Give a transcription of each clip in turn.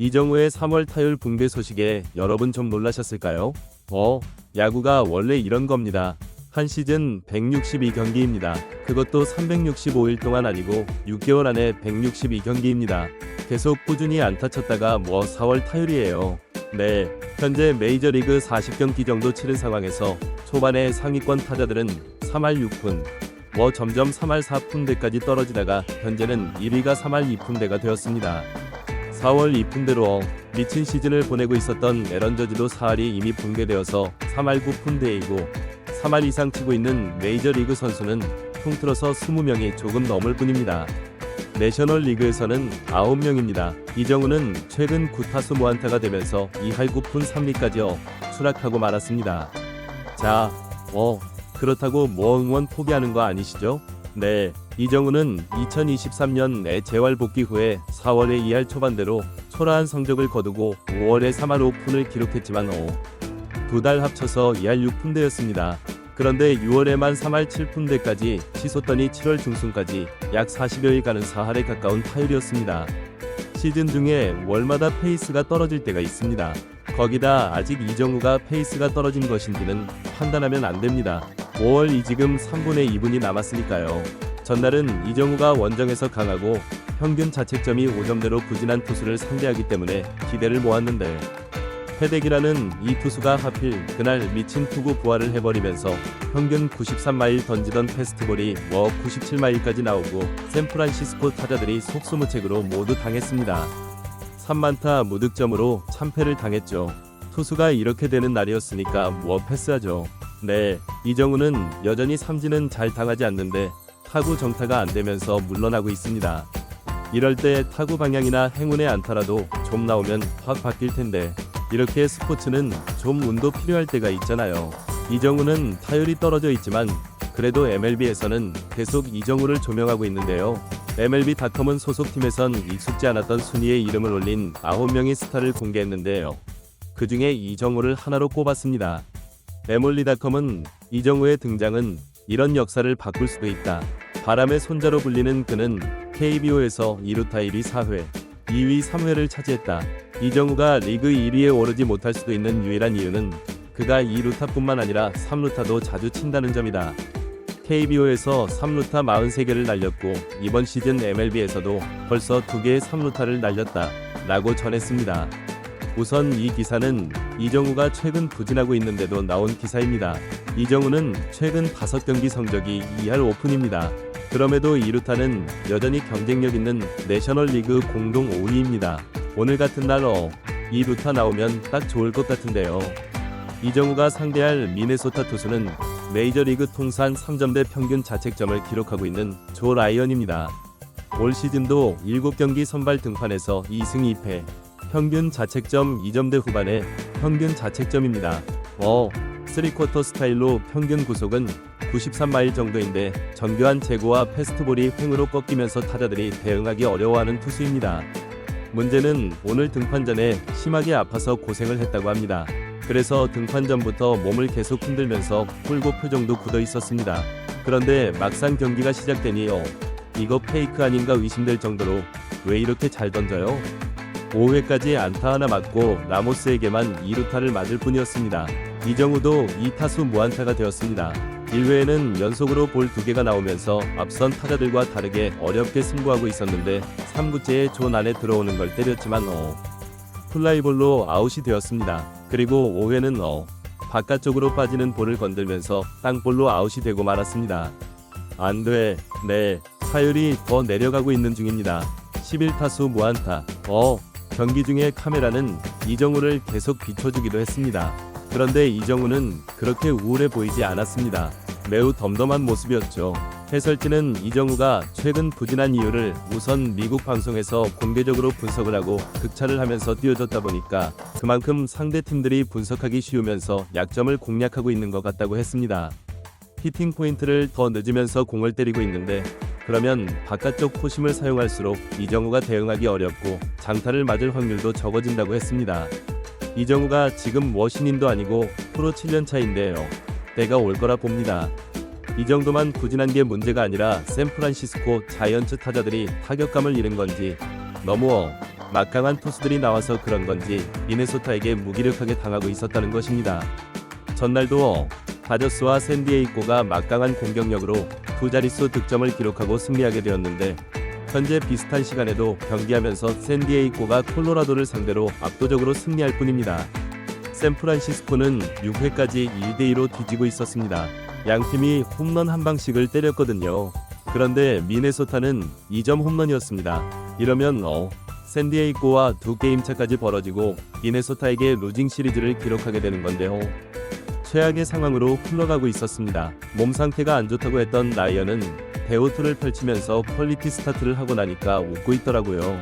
이정우의 3월 타율 붕괴 소식에 여러분 좀 놀라셨을까요? 어, 야구가 원래 이런 겁니다. 한 시즌 162경기입니다. 그것도 365일 동안 아니고 6개월 안에 162경기입니다. 계속 꾸준히 안타 쳤다가 뭐 4월 타율이에요. 네, 현재 메이저리그 40경기 정도 치른 상황에서 초반에 상위권 타자들은 3할 6푼, 뭐 점점 3할 4푼대까지 떨어지다가 현재는 1위가 3할 2푼대가 되었습니다. 4월 2푼대로 미친 시즌을 보내고 있었던 에런 저지도 4할이 이미 붕괴되어서 3할 9푼대이고 3할 이상 치고 있는 메이저리그 선수는 통틀어서 20명이 조금 넘을 뿐입니다. 내셔널 리그에서는 9명입니다. 이정우는 최근 9타수 무안타가 되면서 2할 9푼 3리까지 추락하고 말았습니다. 자, 어, 그렇다고 뭐 응원 포기하는 거 아니시죠? 네, 이정우는 2023년에 재활 복귀 후에 4월에 2할 초반대로 초라한 성적을 거두고 5월에 3할 5푼을 기록했지만 어, 두달 합쳐서 2할 6푼대였습니다. 그런데 6월에만 3할 7푼대까지 치솟더니 7월 중순까지 약 40여일 가는 4할에 가까운 타율이었습니다. 시즌 중에 월마다 페이스가 떨어질 때가 있습니다. 거기다 아직 이정우가 페이스가 떨어진 것인지는 판단하면 안 됩니다. 5월 이 지금 3분의 2분이 남았으니까요. 전날은 이정우가 원정에서 강하고 평균 자책점이 5점대로 부진한 투수를 상대하기 때문에 기대를 모았는데 패덱이라는 이 투수가 하필 그날 미친 투구 부활을 해버리면서 평균 93마일 던지던 패스트볼이 뭐 97마일까지 나오고 샌프란시스코 타자들이 속수무책으로 모두 당했습니다. 3만타 무득점으로 참패를 당했죠. 투수가 이렇게 되는 날이었으니까 뭐 패스하죠. 네, 이정우는 여전히 삼진은 잘 당하지 않는데 타구 정타가 안 되면서 물러나고 있습니다. 이럴 때 타구 방향이나 행운의 안타라도 좀 나오면 확 바뀔 텐데 이렇게 스포츠는 좀 운도 필요할 때가 있잖아요. 이정우는 타율이 떨어져 있지만 그래도 MLB에서는 계속 이정우를 조명하고 있는데요. MLB.com은 소속팀에선 익숙지 않았던 순위에 이름을 올린 9명의 스타를 공개했는데요. 그 중에 이정우를 하나로 꼽았습니다. 에몰리닷컴은 이정우의 등장은 이런 역사를 바꿀 수도 있다. 바람의 손자로 불리는 그는 KBO에서 2루타 1위 4회, 2위 3회를 차지했다. 이정우가 리그 1위에 오르지 못할 수도 있는 유일한 이유는 그가 2루타뿐만 아니라 3루타도 자주 친다는 점이다. KBO에서 3루타 43개를 날렸고 이번 시즌 MLB에서도 벌써 2개의 3루타를 날렸다. 라고 전했습니다. 우선 이 기사는 이정우가 최근 부진하고 있는데도 나온 기사입니다. 이정우는 최근 5경기 성적이 2할 오픈입니다. 그럼에도 이루타는 여전히 경쟁력 있는 내셔널리그 공동 5위입니다. 오늘 같은 날 어, 이 루타 나오면 딱 좋을 것 같은데요. 이정우가 상대할 미네소타 투수는 메이저리그 통산 3점대 평균 자책점을 기록하고 있는 조 라이언입니다. 올 시즌도 7경기 선발 등판에서 2승 2패, 평균 자책점 2점대 후반에 평균 자책점입니다. 어, 3쿼터 스타일로 평균 구속은 93마일 정도인데 정교한 제구와 패스트볼이 횡으로 꺾이면서 타자들이 대응하기 어려워하는 투수입니다. 문제는 오늘 등판 전에 심하게 아파서 고생을 했다고 합니다. 그래서 등판 전부터 몸을 계속 흔들면서 뿔고 표정도 굳어 있었습니다. 그런데 막상 경기가 시작되니 어, 이거 페이크 아닌가 의심될 정도로 왜 이렇게 잘 던져요? 5회까지 안타 하나 맞고 라모스에게만 2루타를 맞을 뿐이었습니다. 이정우도 2타수 무안타가 되었습니다. 1회에는 연속으로 볼 2개가 나오면서 앞선 타자들과 다르게 어렵게 승부하고 있었는데 3구째에 존 안에 들어오는 걸 때렸지만 어 플라이볼로 아웃이 되었습니다. 그리고 5회는 어 바깥쪽으로 빠지는 볼을 건들면서 땅볼로 아웃이 되고 말았습니다. 안 돼. 네. 타율이 더 내려가고 있는 중입니다. 11타수 무안타. 어, 경기 중에 카메라는 이정우를 계속 비춰주기도 했습니다. 그런데 이정우는 그렇게 우울해 보이지 않았습니다. 매우 덤덤한 모습이었죠. 해설진은 이정우가 최근 부진한 이유를 우선 미국 방송에서 공개적으로 분석을 하고 극찬을 하면서 띄워줬다 보니까 그만큼 상대 팀들이 분석하기 쉬우면서 약점을 공략하고 있는 것 같다고 했습니다. 히팅 포인트를 더 늦으면서 공을 때리고 있는데 그러면 바깥쪽 포심을 사용할수록 이정우가 대응하기 어렵고 장타를 맞을 확률도 적어진다고 했습니다. 이정우가 지금 워신인도 아니고 프로 7년 차인데요. 때가 올 거라 봅니다. 이 정도만 부진한 게 문제가 아니라 샌프란시스코 자이언츠 타자들이 타격감을 잃은 건지 너무 어, 막강한 투수들이 나와서 그런 건지 미네소타에게 무기력하게 당하고 있었다는 것입니다. 전날도 다저스와 샌디에이고가 막강한 공격력으로 두 자릿수 득점을 기록하고 승리하게 되었는데 현재 비슷한 시간에도 경기하면서 샌디에이고가 콜로라도를 상대로 압도적으로 승리할 뿐입니다. 샌프란시스코는 6회까지 1대2로 뒤지고 있었습니다. 양 팀이 홈런 한 방씩을 때렸거든요. 그런데 미네소타는 2점 홈런이었습니다. 이러면 어 샌디에이고와 두 게임 차까지 벌어지고 미네소타에게 루징 시리즈를 기록하게 되는 건데요. 최악의 상황으로 흘러가고 있었습니다. 몸 상태가 안 좋다고 했던 라이언은 대호투를 펼치면서 퀄리티 스타트를 하고 나니까 웃고 있더라고요.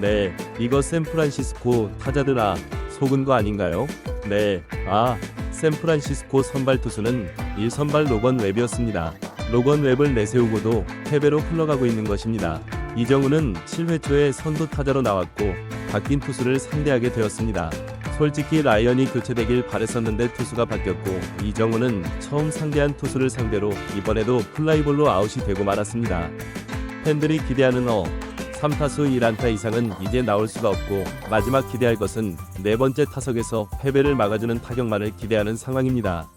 네, 이거 샌프란시스코 타자들아 속은 거 아닌가요? 네, 아 샌프란시스코 선발 투수는 1선발 로건 웹이었습니다. 로건 웹을 내세우고도 패배로 흘러가고 있는 것입니다. 이정우는 7회 초에 선두 타자로 나왔고 바뀐 투수를 상대하게 되었습니다. 솔직히 라이언이 교체되길 바랬었는데 투수가 바뀌었고 이정우는 처음 상대한 투수를 상대로 이번에도 플라이볼로 아웃이 되고 말았습니다. 팬들이 기대하는 어 3타수 1안타 이상은 이제 나올 수가 없고 마지막 기대할 것은 네 번째 타석에서 패배를 막아주는 타격만을 기대하는 상황입니다.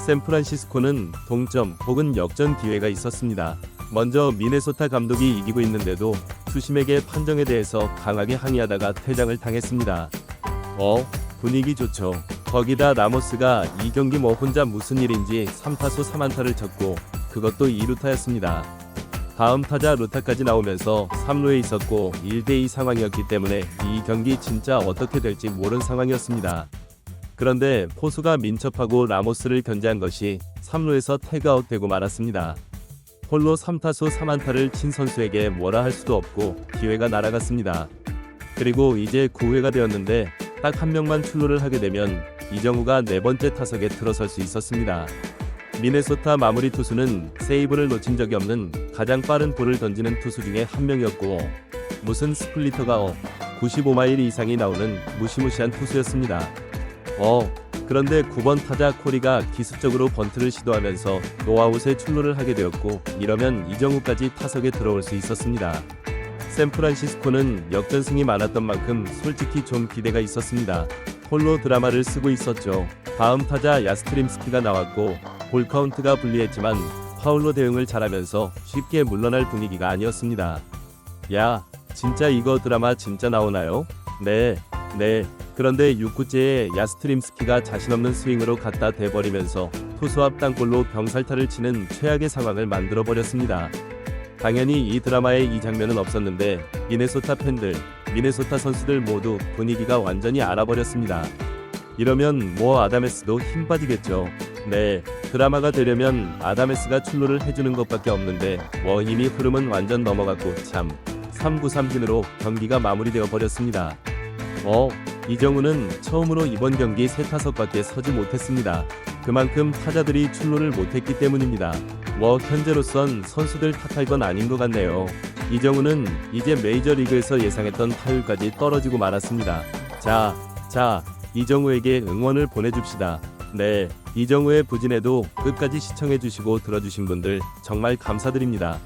샌프란시스코는 동점 혹은 역전 기회가 있었습니다. 먼저 미네소타 감독이 이기고 있는데도 투심에게 판정에 대해서 강하게 항의하다가 퇴장을 당했습니다. 어, 분위기 좋죠. 거기다 라모스가 이 경기 뭐 혼자 무슨 일인지 3타수 3안타를 쳤고 그것도 2루타였습니다. 다음 타자 루타까지 나오면서 3루에 있었고 1대2 상황이었기 때문에 이 경기 진짜 어떻게 될지 모른 상황이었습니다. 그런데 포수가 민첩하고 라모스를 견제한 것이 3루에서 태그아웃 되고 말았습니다. 홀로 3타수 3안타를 친 선수에게 뭐라 할 수도 없고 기회가 날아갔습니다. 그리고 이제 9회가 되었는데 딱 한 명만 출루를 하게 되면 이정우가 네 번째 타석에 들어설 수 있었습니다. 미네소타 마무리 투수는 세이브를 놓친 적이 없는 가장 빠른 볼을 던지는 투수 중에 한 명이었고 무슨 스플리터가 95마일 이상이 나오는 무시무시한 투수였습니다. 어, 그런데 9번 타자 코리가 기습적으로 번트를 시도하면서 노아웃에 출루를 하게 되었고 이러면 이정우까지 타석에 들어올 수 있었습니다. 샌프란시스코는 역전승이 많았던 만큼 솔직히 좀 기대가 있었습니다. 홀로 드라마를 쓰고 있었죠. 다음 타자 야스트림스키가 나왔고 볼 카운트가 불리했지만 파울로 대응을 잘하면서 쉽게 물러날 분위기가 아니었습니다. 야, 진짜 이거 드라마 진짜 나오나요? 네, 네. 그런데 6구째에 야스트림스키가 자신 없는 스윙으로 갖다 대버리면서 투수 앞 땅볼로 병살타를 치는 최악의 상황을 만들어 버렸습니다. 당연히 이 드라마에 이 장면은 없었는데 미네소타 팬들, 미네소타 선수들 모두 분위기가 완전히 알아버렸습니다. 이러면 뭐 아다메스도 힘 빠지겠죠. 네, 드라마가 되려면 아다메스가 출루를 해주는 것밖에 없는데 뭐 이미 흐름은 완전 넘어갔고 참 3구 3진으로 경기가 마무리되어 버렸습니다. 어, 이정우는 처음으로 이번 경기 세 타석밖에 서지 못했습니다. 그만큼 타자들이 출루를 못했기 때문입니다. 뭐 현재로선 선수들 탓할 건 아닌 것 같네요. 이정우는 이제 메이저리그에서 예상했던 타율까지 떨어지고 말았습니다. 자, 자, 이정우에게 응원을 보내줍시다. 네, 이정우의 부진에도 끝까지 시청해주시고 들어주신 분들 정말 감사드립니다.